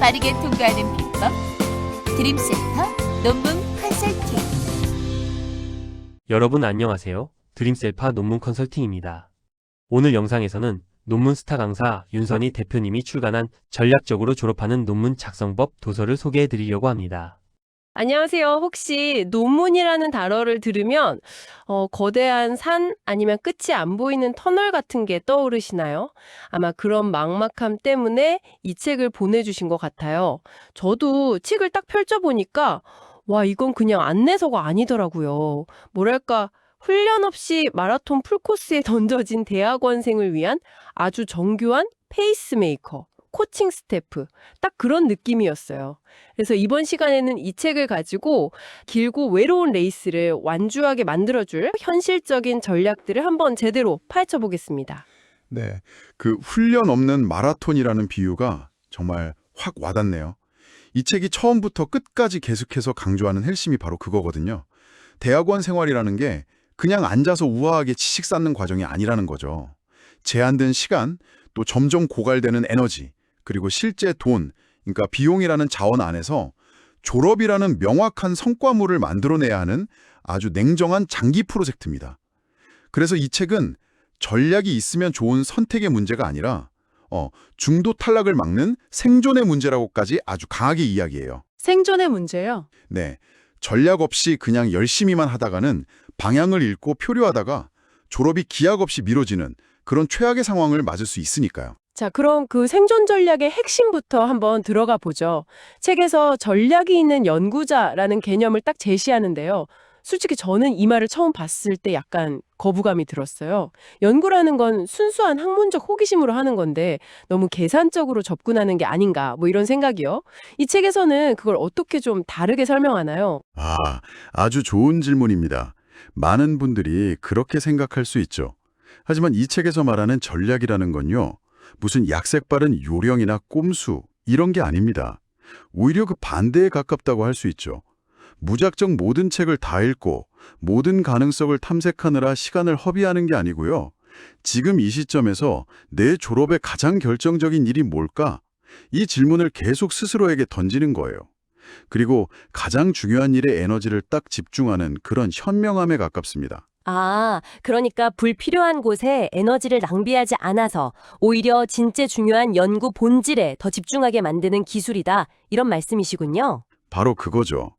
빠르게 통과하는 비법 드림센터 논문 컨설팅 여러분 안녕하세요. 드림셀파 논문 컨설팅입니다. 오늘 영상에서는 논문 스타 강사 윤선희 대표님이 출간한 전략적으로 졸업하는 논문 작성법 도서를 소개해 드리려고 합니다. 안녕하세요. 혹시 논문이라는 단어를 들으면 어, 거대한 산 아니면 끝이 안 보이는 터널 같은 게 떠오르시나요? 아마 그런 막막함 때문에 이 책을 보내주신 것 같아요. 저도 책을 딱 펼쳐보니까 와 이건 그냥 안내서가 아니더라고요. 뭐랄까 훈련 없이 마라톤 풀코스에 던져진 대학원생을 위한 아주 정교한 페이스메이커, 코칭 스태프 딱 그런 느낌이었어요. 그래서 이번 시간에는 이 책을 가지고 길고 외로운 레이스를 완주하게 만들어줄 현실적인 전략들을 한번 제대로 파헤쳐 보겠습니다. 네. 그 훈련 없는 마라톤이라는 비유가 정말 확 와닿네요. 이 책이 처음부터 끝까지 계속해서 강조하는 헬심이 바로 그거거든요. 대학원 생활이라는 게 그냥 앉아서 우아하게 지식 쌓는 과정이 아니라는 거죠. 제한된 시간, 또 점점 고갈되는 에너지, 그리고 실제 돈, 그러니까 비용이라는 자원 안에서 졸업이라는 명확한 성과물을 만들어내야 하는 아주 냉정한 장기 프로젝트입니다. 그래서 이 책은 전략이 있으면 좋은 선택의 문제가 아니라 어, 중도 탈락을 막는 생존의 문제라고까지 아주 강하게 이야기해요. 생존의 문제요. 네, 전략 없이 그냥 열심히만 하다가는 방향을 잃고 표류하다가 졸업이 기약 없이 미뤄지는 그런 최악의 상황을 맞을 수 있으니까요. 자, 그럼 그 생존 전략의 핵심부터 한번 들어가 보죠. 책에서 전략이 있는 연구자라는 개념을 딱 제시하는데요. 솔직히 저는 이 말을 처음 봤을 때 약간 거부감이 들었어요. 연구라는 건 순수한 학문적 호기심으로 하는 건데 너무 계산적으로 접근하는 게 아닌가 뭐 이런 생각이요. 이 책에서는 그걸 어떻게 좀 다르게 설명하나요? 아, 아주 좋은 질문입니다. 많은 분들이 그렇게 생각할 수 있죠. 하지만 이 책에서 말하는 전략이라는 건요. 무슨 약색 바른 요령이나 꼼수 이런 게 아닙니다. 오히려 그 반대에 가깝다고 할 수 있죠. 무작정 모든 책을 다 읽고 모든 가능성을 탐색하느라 시간을 허비하는 게 아니고요. 지금 이 시점에서 내 졸업의 가장 결정적인 일이 뭘까? 이 질문을 계속 스스로에게 던지는 거예요. 그리고 가장 중요한 일에 에너지를 딱 집중하는 그런 현명함에 가깝습니다. 아, 그러니까 불필요한 곳에 에너지를 낭비하지 않아서 오히려 진짜 중요한 연구 본질에 더 집중하게 만드는 기술이다. 이런 말씀이시군요. 바로 그거죠.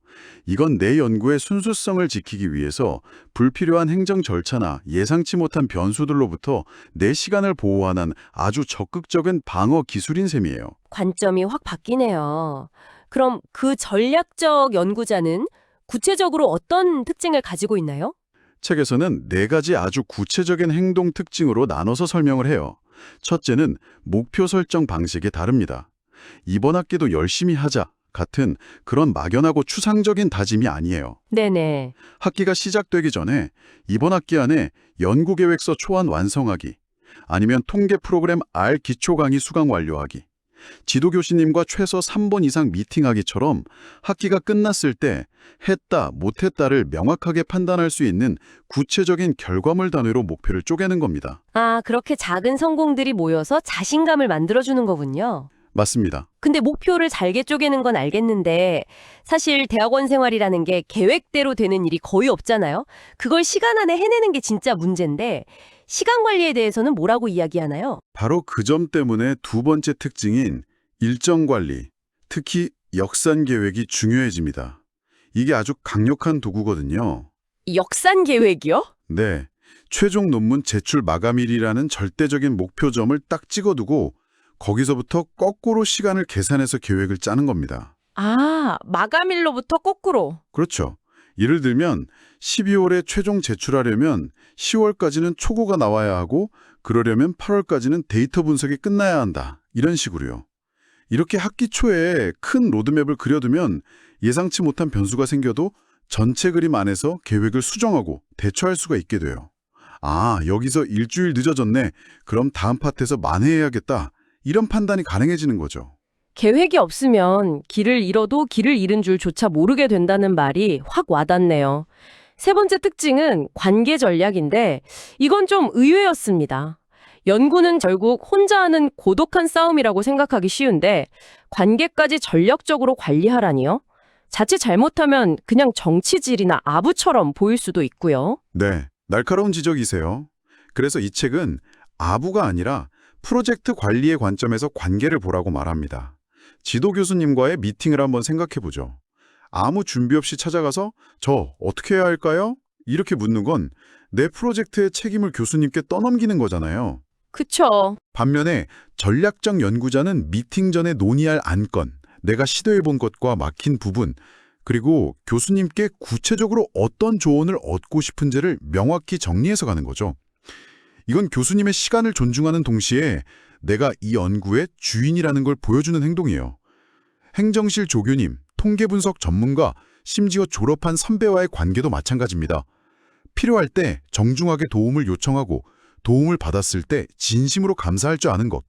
이건 내 연구의 순수성을 지키기 위해서 불필요한 행정 절차나 예상치 못한 변수들로부터 내 시간을 보호하는 아주 적극적인 방어 기술인 셈이에요. 관점이 확 바뀌네요. 그럼 그 전략적 연구자는 구체적으로 어떤 특징을 가지고 있나요? 책에서는 네 가지 아주 구체적인 행동 특징으로 나눠서 설명을 해요. 첫째는 목표 설정 방식이 다릅니다. 이번 학기도 열심히 하자 같은 그런 막연하고 추상적인 다짐이 아니에요. 네네. 학기가 시작되기 전에 이번 학기 안에 연구계획서 초안 완성하기, 아니면 통계 프로그램 R 기초 강의 수강 완료하기, 지도 교수님과 최소 3번 이상 미팅하기처럼 학기가 끝났을 때 했다, 못했다를 명확하게 판단할 수 있는 구체적인 결과물 단위로 목표를 쪼개는 겁니다. 아, 그렇게 작은 성공들이 모여서 자신감을 만들어주는 거군요. 맞습니다. 근데 목표를 잘게 쪼개는 건 알겠는데 사실 대학원 생활이라는 게 계획대로 되는 일이 거의 없잖아요. 그걸 시간 안에 해내는 게 진짜 문제인데 시간 관리에 대해서는 뭐라고 이야기하나요? 바로 그 점 때문에 두 번째 특징인 일정 관리, 특히 역산 계획이 중요해집니다. 이게 아주 강력한 도구거든요. 역산 계획이요? 네. 최종 논문 제출 마감일이라는 절대적인 목표점을 딱 찍어두고 거기서부터 거꾸로 시간을 계산해서 계획을 짜는 겁니다. 아, 마감일로부터 거꾸로. 그렇죠. 예를 들면 12월에 최종 제출하려면 10월까지는 초고가 나와야 하고 그러려면 8월까지는 데이터 분석이 끝나야 한다. 이런 식으로요. 이렇게 학기 초에 큰 로드맵을 그려두면 예상치 못한 변수가 생겨도 전체 그림 안에서 계획을 수정하고 대처할 수가 있게 돼요. 아, 여기서 일주일 늦어졌네. 그럼 다음 파트에서 만회해야겠다. 이런 판단이 가능해지는 거죠. 계획이 없으면 길을 잃어도 길을 잃은 줄조차 모르게 된다는 말이 확 와닿네요. 세 번째 특징은 관계 전략인데 이건 좀 의외였습니다. 연구는 결국 혼자 하는 고독한 싸움이라고 생각하기 쉬운데 관계까지 전략적으로 관리하라니요? 자칫 잘못하면 그냥 정치질이나 아부처럼 보일 수도 있고요. 네, 날카로운 지적이세요. 그래서 이 책은 아부가 아니라 프로젝트 관리의 관점에서 관계를 보라고 말합니다. 지도 교수님과의 미팅을 한번 생각해 보죠. 아무 준비 없이 찾아가서 저 어떻게 해야 할까요? 이렇게 묻는 건 내 프로젝트의 책임을 교수님께 떠넘기는 거잖아요. 그쵸. 반면에 전략적 연구자는 미팅 전에 논의할 안건, 내가 시도해 본 것과 막힌 부분, 그리고 교수님께 구체적으로 어떤 조언을 얻고 싶은지를 명확히 정리해서 가는 거죠. 이건 교수님의 시간을 존중하는 동시에 내가 이 연구의 주인이라는 걸 보여주는 행동이에요. 행정실 조교님, 통계분석 전문가, 심지어 졸업한 선배와의 관계도 마찬가지입니다. 필요할 때 정중하게 도움을 요청하고 도움을 받았을 때 진심으로 감사할 줄 아는 것.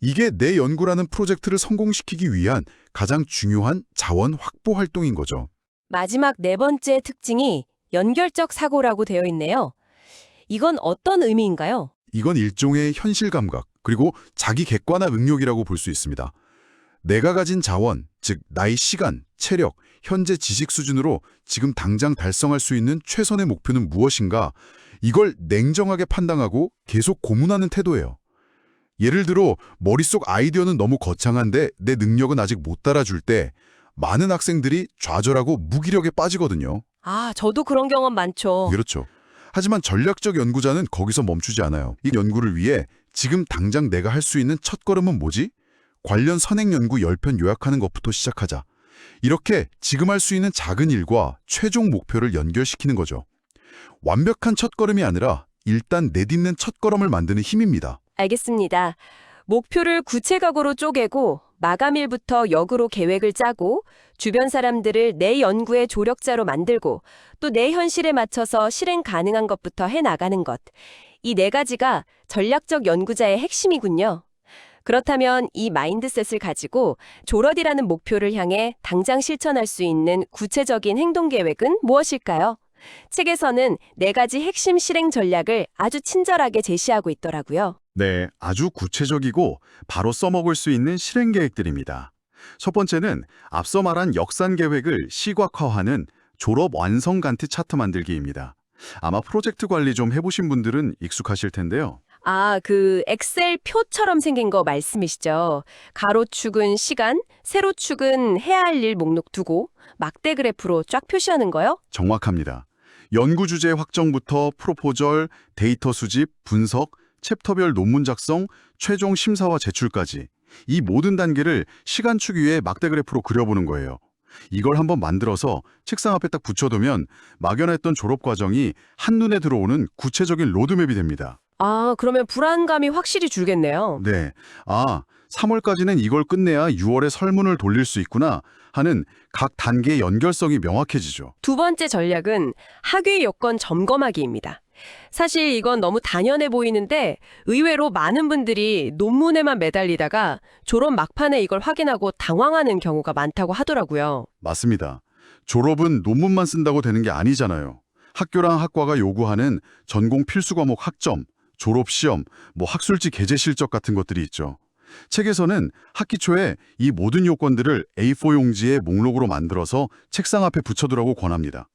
이게 내 연구라는 프로젝트를 성공시키기 위한 가장 중요한 자원 확보 활동인 거죠. 마지막 네 번째 특징이 연결적 사고라고 되어 있네요. 이건 어떤 의미인가요? 이건 일종의 현실 감각, 그리고 자기 객관화 능력이라고 볼 수 있습니다. 내가 가진 자원, 즉 나의 시간, 체력, 현재 지식 수준으로 지금 당장 달성할 수 있는 최선의 목표는 무엇인가? 이걸 냉정하게 판단하고 계속 고문하는 태도예요. 예를 들어 머릿속 아이디어는 너무 거창한데 내 능력은 아직 못 따라줄 때 많은 학생들이 좌절하고 무기력에 빠지거든요. 아, 저도 그런 경험 많죠. 그렇죠. 하지만 전략적 연구자는 거기서 멈추지 않아요. 이 연구를 위해 지금 당장 내가 할 수 있는 첫걸음은 뭐지? 관련 선행 연구 10편 요약하는 것부터 시작하자. 이렇게 지금 할 수 있는 작은 일과 최종 목표를 연결시키는 거죠. 완벽한 첫걸음이 아니라 일단 내딛는 첫걸음을 만드는 힘입니다. 알겠습니다. 목표를 구체각으로 쪼개고 마감일부터 역으로 계획을 짜고 주변 사람들을 내 연구의 조력자로 만들고 또 내 현실에 맞춰서 실행 가능한 것부터 해 나가는 것. 이 네 가지가 전략적 연구자의 핵심이군요. 그렇다면 이 마인드셋을 가지고 조러디라는 목표를 향해 당장 실천할 수 있는 구체적인 행동 계획은 무엇일까요? 책에서는 네 가지 핵심 실행 전략을 아주 친절하게 제시하고 있더라고요. 네, 아주 구체적이고 바로 써먹을 수 있는 실행 계획들입니다. 첫 번째는 앞서 말한 역산 계획을 시각화하는 졸업 완성 간트 차트 만들기입니다. 아마 프로젝트 관리 좀 해보신 분들은 익숙하실 텐데요. 아, 그 엑셀 표처럼 생긴 거 말씀이시죠? 가로축은 시간, 세로축은 해야 할 일 목록 두고 막대 그래프로 쫙 표시하는 거요? 정확합니다. 연구 주제 확정부터 프로포절, 데이터 수집, 분석, 챕터별 논문 작성, 최종 심사와 제출까지 이 모든 단계를 시간축 위에 막대 그래프로 그려보는 거예요. 이걸 한번 만들어서 책상 앞에 딱 붙여두면 막연했던 졸업 과정이 한눈에 들어오는 구체적인 로드맵이 됩니다. 아, 그러면 불안감이 확실히 줄겠네요. 네. 아, 3월까지는 이걸 끝내야 6월에 설문을 돌릴 수 있구나 하는 각 단계의 연결성이 명확해지죠. 두 번째 전략은 학위 요건 점검하기입니다. 사실 이건 너무 당연해 보이는데 의외로 많은 분들이 논문에만 매달리다가 졸업 막판에 이걸 확인하고 당황하는 경우가 많다고 하더라고요. 맞습니다. 졸업은 논문만 쓴다고 되는 게 아니잖아요. 학교랑 학과가 요구하는 전공 필수 과목 학점, 졸업 시험, 뭐 학술지 게재 실적 같은 것들이 있죠. 책에서는 학기 초에 이 모든 요건들을 A4 용지에 목록으로 만들어서 책상 앞에 붙여두라고 권합니다.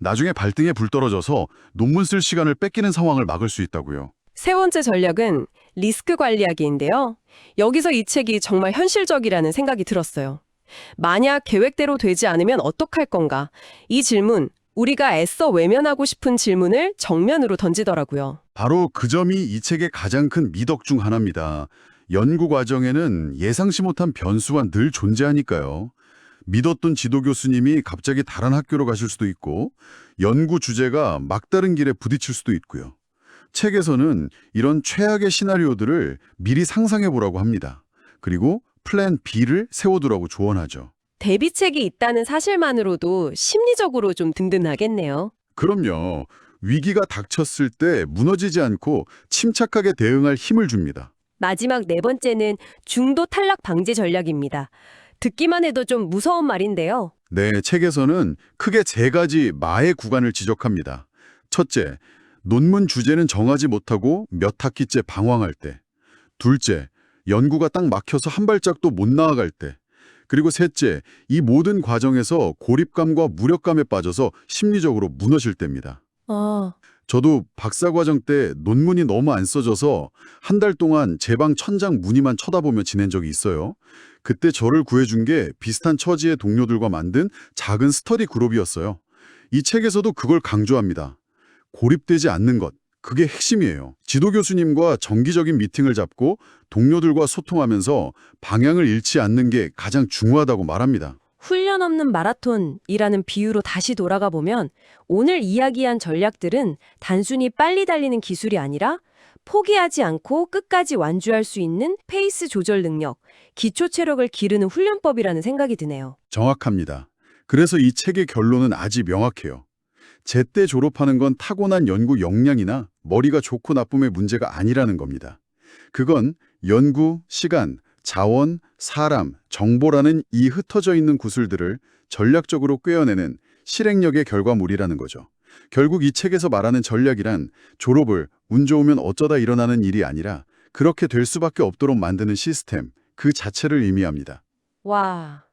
나중에 발등에 불 떨어져서 논문 쓸 시간을 뺏기는 상황을 막을 수 있다고요. 세 번째 전략은 리스크 관리하기인데요. 여기서 이 책이 정말 현실적이라는 생각이 들었어요. 만약 계획대로 되지 않으면 어떡할 건가? 이 질문, 우리가 애써 외면하고 싶은 질문을 정면으로 던지더라고요. 바로 그 점이 이 책의 가장 큰 미덕 중 하나입니다. 연구 과정에는 예상치 못한 변수가 늘 존재하니까요. 믿었던 지도 교수님이 갑자기 다른 학교로 가실 수도 있고 연구 주제가 막다른 길에 부딪힐 수도 있고요. 책에서는 이런 최악의 시나리오들을 미리 상상해 보라고 합니다. 그리고 플랜 B를 세워두라고 조언하죠. 대비책이 있다는 사실만으로도 심리적으로 좀 든든하겠네요. 그럼요. 위기가 닥쳤을 때 무너지지 않고 침착하게 대응할 힘을 줍니다. 마지막 네 번째는 중도 탈락 방지 전략입니다. 듣기만 해도 좀 무서운 말인데요. 네, 책에서는 크게 세 가지 마의 구간을 지적합니다. 첫째, 논문 주제는 정하지 못하고 몇 학기째 방황할 때. 둘째, 연구가 딱 막혀서 한 발짝도 못 나아갈 때. 그리고 셋째, 이 모든 과정에서 고립감과 무력감에 빠져서 심리적으로 무너질 때입니다. 아, 저도 박사 과정 때 논문이 너무 안 써져서 한 달 동안 제 방 천장 무늬만 쳐다보며 지낸 적이 있어요. 그때 저를 구해준 게 비슷한 처지의 동료들과 만든 작은 스터디 그룹이었어요. 이 책에서도 그걸 강조합니다. 고립되지 않는 것, 그게 핵심이에요. 지도 교수님과 정기적인 미팅을 잡고 동료들과 소통하면서 방향을 잃지 않는 게 가장 중요하다고 말합니다. 훈련 없는 마라톤이라는 비유로 다시 돌아가 보면 오늘 이야기한 전략들은 단순히 빨리 달리는 기술이 아니라 포기하지 않고 끝까지 완주할 수 있는 페이스 조절 능력, 기초 체력을 기르는 훈련법이라는 생각이 드네요. 정확합니다. 그래서 이 책의 결론은 아주 명확해요. 제때 졸업하는 건 타고난 연구 역량이나 머리가 좋고 나쁨의 문제가 아니라는 겁니다. 그건 연구, 시간, 자원, 사람, 정보라는 이 흩어져 있는 구슬들을 전략적으로 꿰어내는 실행력의 결과물이라는 거죠. 결국 이 책에서 말하는 전략이란 졸업을 운 좋으면 어쩌다 일어나는 일이 아니라 그렇게 될 수밖에 없도록 만드는 시스템, 그 자체를 의미합니다. 와,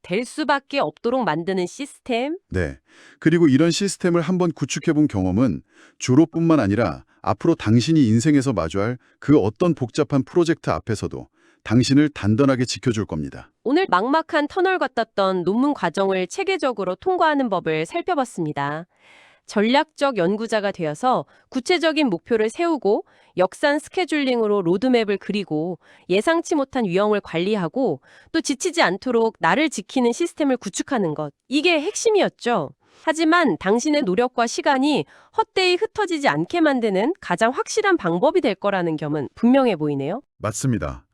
될 수밖에 없도록 만드는 시스템? 네. 그리고 이런 시스템을 한번 구축해본 경험은 졸업뿐만 아니라 앞으로 당신이 인생에서 마주할 그 어떤 복잡한 프로젝트 앞에서도 당신을 단단하게 지켜줄 겁니다. 오늘 막막한 터널 같았던 논문 과정을 체계적으로 통과하는 법을 살펴봤습니다. 전략적 연구자가 되어서 구체적인 목표를 세우고 역산 스케줄링으로 로드맵을 그리고 예상치 못한 위험을 관리하고 또 지치지 않도록 나를 지키는 시스템을 구축하는 것. 이게 핵심이었죠. 하지만 당신의 노력과 시간이 헛되이 흩어지지 않게 만드는 가장 확실한 방법이 될 거라는 점은 분명해 보이네요. 맞습니다.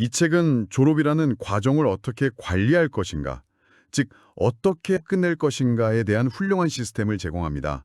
이 책은 졸업이라는 과정을 어떻게 관리할 것인가, 즉 어떻게 끝낼 것인가에 대한 훌륭한 시스템을 제공합니다.